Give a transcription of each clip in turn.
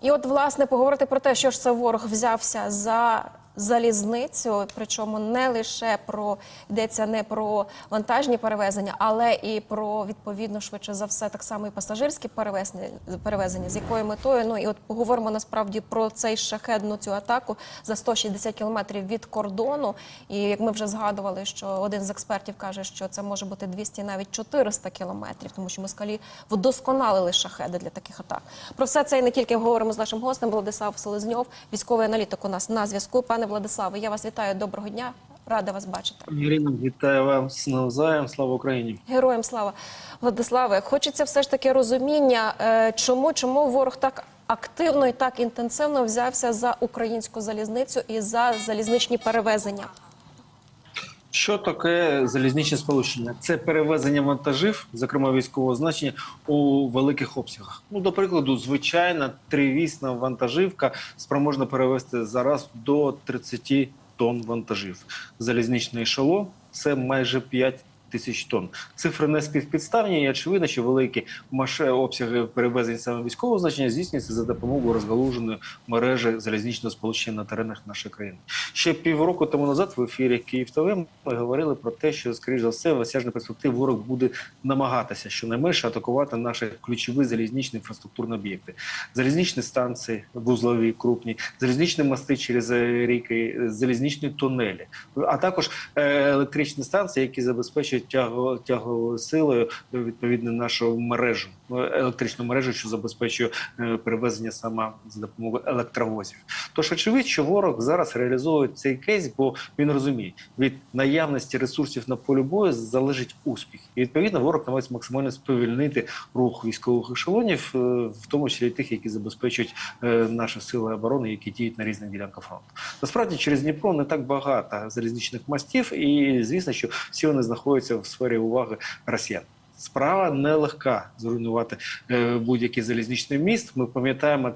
І от власне поговорити про те, що ж це ворог взявся за залізницю, причому не лише про йдеться не про вантажні перевезення, але і про відповідно швидше за все так само і пасажирські перевезення, перевезення з якою метою. Ну і от поговоримо насправді про цей шахедну цю атаку за 160 кілометрів від кордону. І як ми вже згадували, що один з експертів каже, що це може бути 200 навіть 400 кілометрів, тому що москалі вдосконалили шахеди для таких атак. Про все це і не тільки говоримо з нашим гостем Владислав Селезньов, військовий аналітик у нас на зв'язку. Пане Владиславе, я вас вітаю. Доброго дня. Рада вас бачити. Ірина, вітаю вас навзаєм. Слава Україні. Героям слава Владиславе. Хочеться все ж таки розуміння, е, чому, чому ворог так активно і так інтенсивно взявся за українську залізницю і за залізничні перевезення. Що таке залізничне сполучення? Це перевезення вантажів, зокрема військового значення, у великих обсягах. Ну, до прикладу, звичайна тривісна вантажівка спроможна перевезти зараз до 30 тонн вантажів. Залізничне ешелон – це майже 5 тисяч тонн. Цифри не співпідставні, і очевидно, що великі обсяги перевезень саме військового значення здійснюються за допомогою розгалуженої мережі залізничного сполучення на теренах нашої країни. Ще півроку тому назад в ефірі Київ ТВ ми говорили про те, що скоріш за все в осяжній перспективі ворог буде намагатися щонайменше атакувати наші ключові залізничні інфраструктурні об'єкти, залізничні станції, вузлові, крупні, залізничні мости через е, ріки, залізничні тунелі, а також е, електричні станції, які забезпечують тяговою силою е, відповідно нашу мережу, е, електричну мережу, що забезпечує е, перевезення саме за допомогою електровозів. Тож очевидь, що ворог зараз реалізовує цей кейс, бо він розуміє, від наявності ресурсів на полі бою залежить успіх, і відповідно ворог намагається максимально сповільнити рух військових ешелонів, е, в тому числі тих, які забезпечують наші сили оборони, які діють на різних ділянках фронту. Насправді через Дніпро не так багато залізничних мостів, і звісно, що всі вони знаходяться в сфері уваги росіян. Справа нелегка зруйнувати е, будь-який залізничний міст. Ми пам'ятаємо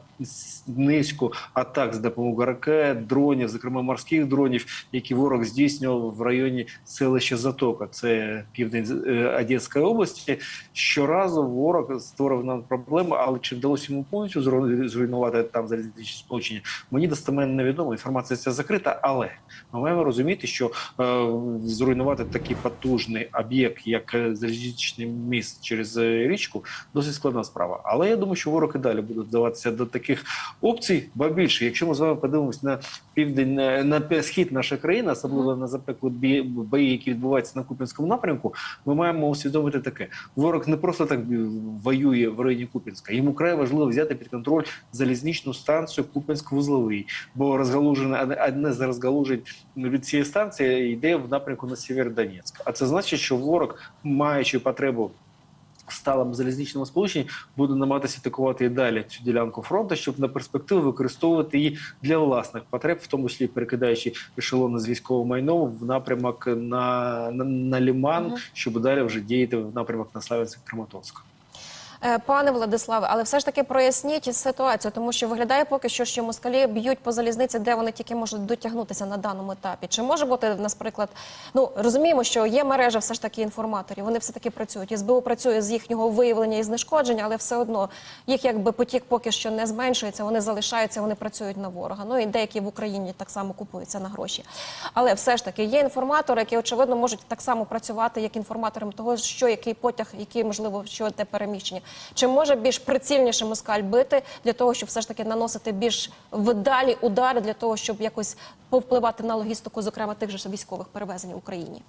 низку атак з допомогою ракет, дронів, зокрема морських дронів, які ворог здійснював в районі селища Затока, це південь е, Одеської області. Щоразу ворог створив нам проблеми, але чи вдалося йому повністю зру- зруйнувати там залізничне сполучення? Мені достеменно невідомо. Інформація ця закрита, але ми маємо розуміти, що е, зруйнувати такий потужний об'єкт, як залізничний міст через е, річку, досить складна справа. Але я думаю, що ворог і далі буде вдаватися до таких опцій, ба більше, якщо ми з вами подивимось на південь на, на схід нашої країни, особливо на запеклі бої, які відбуваються на Куп'янському напрямку, ми маємо усвідомити таке: ворог не просто так воює в районі Куп'янська. Йому край важливо взяти під контроль залізничну станцію Куп'янськ-Вузловий, бо розгалужене одне- з розгалужень від цієї станції йде в напрямку на Сєвєродонецьк. А це значить, що ворог, маючи потребу сталому залізничному сполученні, буде намагатися атакувати і далі цю ділянку фронту, щоб на перспективу використовувати її для власних потреб, в тому числі перекидаючи ешелони з військового майно в напрямок на, на, на Ліман, щоб далі вже діяти в напрямок на Славянськ Краматорськ. Е, Пане Владиславе, але все ж таки проясніть ситуацію, тому що виглядає поки що, що москалі б'ють по залізниці, де вони тільки можуть дотягнутися на даному етапі. Чи може бути, наприклад, ну розуміємо, що є мережа все ж таки інформаторів, вони все таки працюють. СБУ працює з їхнього виявлення і знешкодження, але все одно їх якби потік поки що не зменшується, вони залишаються, вони працюють на ворога. Ну і деякі в Україні так само купуються на гроші. Але все ж таки є інформатори, які очевидно можуть так само працювати як інформатором того, що який потяг, який можливо що те переміщення. Чи може більш прицільніше москаль бити для того, щоб все ж таки наносити більш вдалі удари для того, щоб якось повпливати на логістику, зокрема тих же військових перевезень в Україні?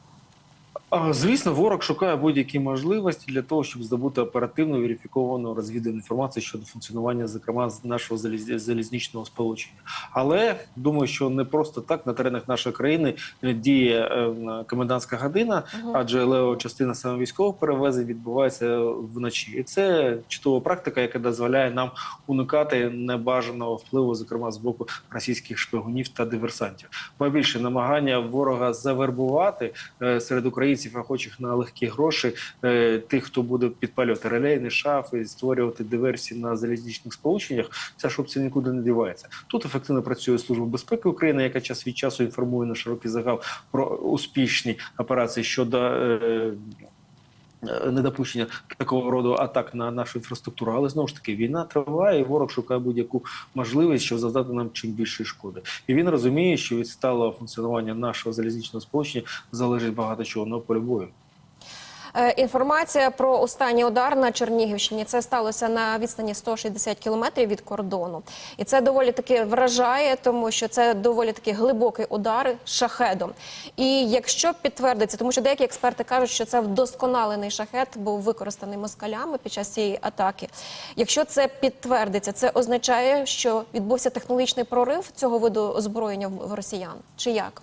Звісно, ворог шукає будь-які можливості для того, щоб здобути оперативну верифіковану розвідувальну інформацію щодо функціонування, зокрема нашого заліз- залізничного сполучення. Але думаю, що не просто так на теренах нашої країни е, діє е, комендантська година, адже лева частина саме військових перевезень відбувається вночі. І це чудова практика, яка дозволяє нам уникати небажаного впливу, зокрема з боку російських шпигунів та диверсантів. Ба більше намагання ворога завербувати е, серед українців, охочих на легкі гроші, е, тих, хто буде підпалювати релейні шафи, створювати диверсії на залізничних сполученнях. Ця ж опція нікуди не дівається. Тут ефективно працює служба безпеки України, яка час від часу інформує на широкий загал про успішні операції щодо. Е, недопущення такого роду атак на нашу інфраструктуру. Але знову ж таки війна триває, і ворог шукає будь-яку можливість, щоб завдати нам чим більше шкоди. І він розуміє, що від сталого функціонування нашого залізничного сполучення залежить багато чого на полі бою. Е, Інформація про останній удар на Чернігівщині це сталося на відстані 160 кілометрів від кордону, і це доволі таки вражає, тому що це доволі таки глибокий удар шахедом. І якщо підтвердиться, тому що деякі експерти кажуть, що це вдосконалений шахет був використаний москалями під час цієї атаки. Якщо це підтвердиться, це означає, що відбувся технологічний прорив цього виду озброєння в в росіян, чи як?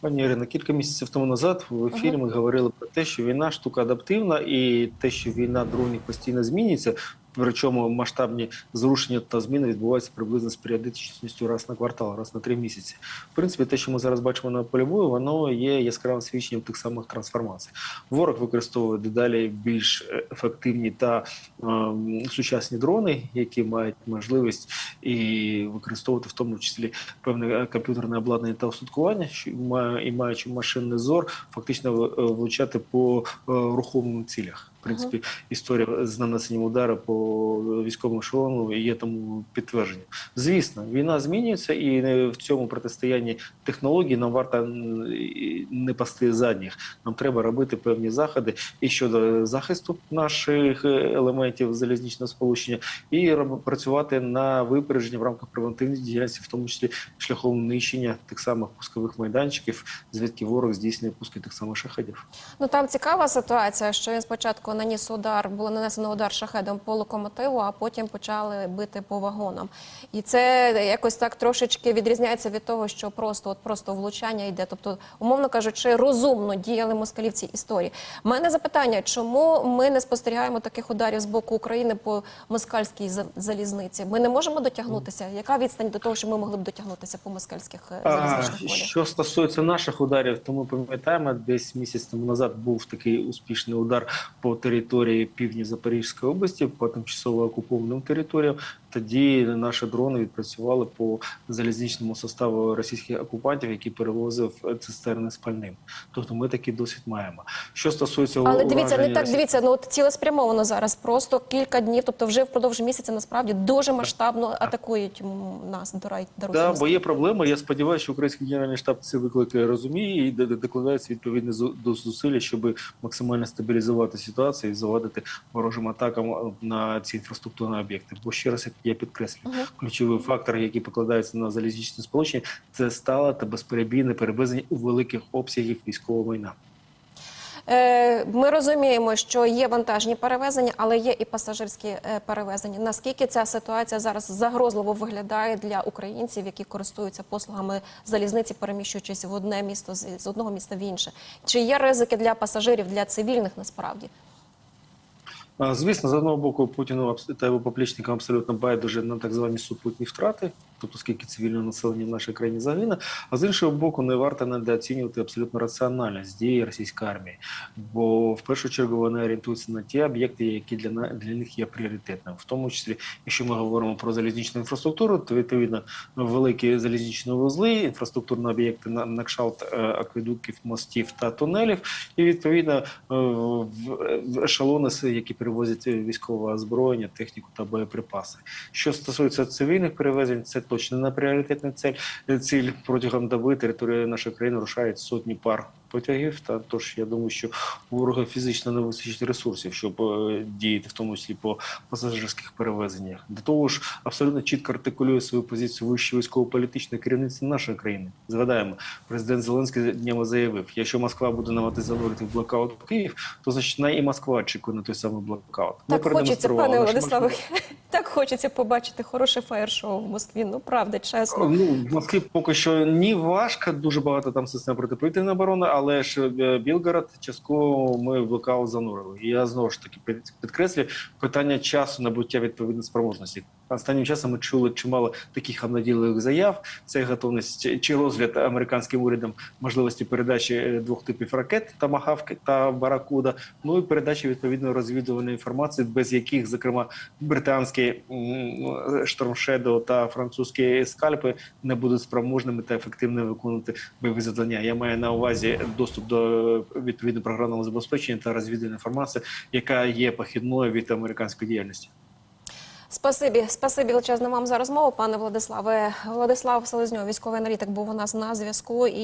Пані Ірино, кілька місяців тому назад в ефірі ми говорили про те, що війна штука адаптивна, і те, що війна дронів постійно змінюється. Причому масштабні зрушення та зміни відбуваються приблизно з періодичністю раз на квартал, раз на три місяці. В принципі, те, що ми зараз бачимо на полі бою, воно є яскравим свідченням тих самих трансформацій. Ворог використовує дедалі більш ефективні та ем, сучасні дрони, які мають можливість і використовувати в тому числі певне е, комп'ютерне обладнання та устаткування, що і маючи машинний зор, фактично е, влучати по е, рухомим цілях. Принципі, історія з нанесенням удару по військовому ешелону є тому підтвердження. Звісно, війна змінюється, і в цьому протистоянні технологій нам варто не пасти задніх. Нам треба робити певні заходи і щодо захисту наших е, елементів залізничного сполучення, і працювати на випередження в рамках превентивної діяльності, в тому числі шляхом нищення тих самих пускових майданчиків, звідки ворог здійснює пуски тих самих шахедів. Ну там цікава ситуація, що він спочатку наніс удар, було нанесено удар шахедом по локомотиву, а потім почали бити по вагонам. І це якось так трошечки відрізняється від того, що просто от просто влучання йде. Тобто, умовно кажучи, розумно діяли москалі в цій історії. У мене запитання, чому ми не спостерігаємо таких ударів з боку України по москальській за- залізниці? Ми не можемо дотягнутися. Яка відстань до того, що ми могли б дотягнутися по москальських е, залізничних полях? що стосується наших ударів, то ми пам'ятаємо, десь місяць тому назад був такий успішний удар по території півдні Запорізької області, по тимчасово окупованим територіям. Тоді наші дрони відпрацювали по залізничному составу російських окупантів, які перевозив цистерни з пальним. Тобто ми такий досвід маємо. Що стосується Але дивіться, не так дивіться. Ну от цілеспрямовано зараз. Просто кілька днів, тобто вже впродовж місяця насправді дуже масштабно атакують нас. Даруйте Да, бо є проблема. Я сподіваюся, що український генеральний штаб ці виклики розуміє і докладається відповідні зу- до зусилля, щоб максимально стабілізувати ситуацію і завадити ворожим атакам на ці інфраструктурні об'єкти. Бо ще раз я підкреслюю, ключовий фактор, який покладається на залізничне сполучення, це стале та безперебійне перевезення у великих обсягів військового майна. Е, Ми розуміємо, що є вантажні перевезення, але є і пасажирські е, перевезення. Наскільки ця ситуація зараз загрозливо виглядає для українців, які користуються послугами залізниці, переміщуючись в одне місто з одного міста в інше? Чи є ризики для пасажирів, для цивільних насправді? Звісно, з одного боку, Путіну та його поплічникам абсолютно байдуже на так звані супутні втрати, тобто скільки цивільного населення в нашій країні загине. А з іншого боку, не варто недооцінювати абсолютно раціональність дії російської армії, бо в першу чергу вони орієнтуються на ті об'єкти, які для для них є пріоритетними. В тому числі, якщо ми говоримо про залізничну інфраструктуру, то відповідно великі залізничні вузли, інфраструктурні об'єкти на, на кшалт е, акведуків, мостів та тунелів, і відповідно в, ешелони, які перевозять військове озброєння, техніку та боєприпаси. Що стосується цивільних перевезень, це точно не пріоритетна цель. Ціль протягом доби територія нашої країни рушають сотні пар потягів. Та тож я думаю, що у ворога фізично не вистачить ресурсів, щоб е, діяти в тому числі по пасажирських перевезеннях. До того ж, абсолютно чітко артикулює свою позицію вище військово-політичне керівництво нашої країни. Згадаємо, президент Зеленський днями заявив: якщо Москва буде намагатися занурити в блокаут Київ, то значить і Москва очікує на той самий блокаут. Ми Так хочеться, пане Владиславе. Так хочеться побачити хороше фаєр-шоу в Москві. Ну правда, чесно. Ну, в Москві поки що ні важко, дуже багато там систем протиповітряної оборони, але ж е, Білгород частково ми в блокаут занурили. І я знову ж таки під- підкреслюю питання часу набуття відповідної спроможності. Останнім часом ми чули чимало таких обнадійливих заяв. Це готовність чи розгляд американським урядом можливості передачі е, двох типів ракет Тамагавк та Баракуда. Ну і передачі відповідної розвідувальної інформації, без яких, зокрема, британські штормшедо та французькі скальпи не будуть спроможними та ефективно виконувати бойові завдання. Я маю на увазі доступ до відповідного програмного забезпечення та розвідувальної інформації, яка є похідною від американської діяльності. Спасибі, спасибі величезне вам за розмову, пане Владиславе. Владислав Селезньов, військовий аналітик, був у нас на зв'язку.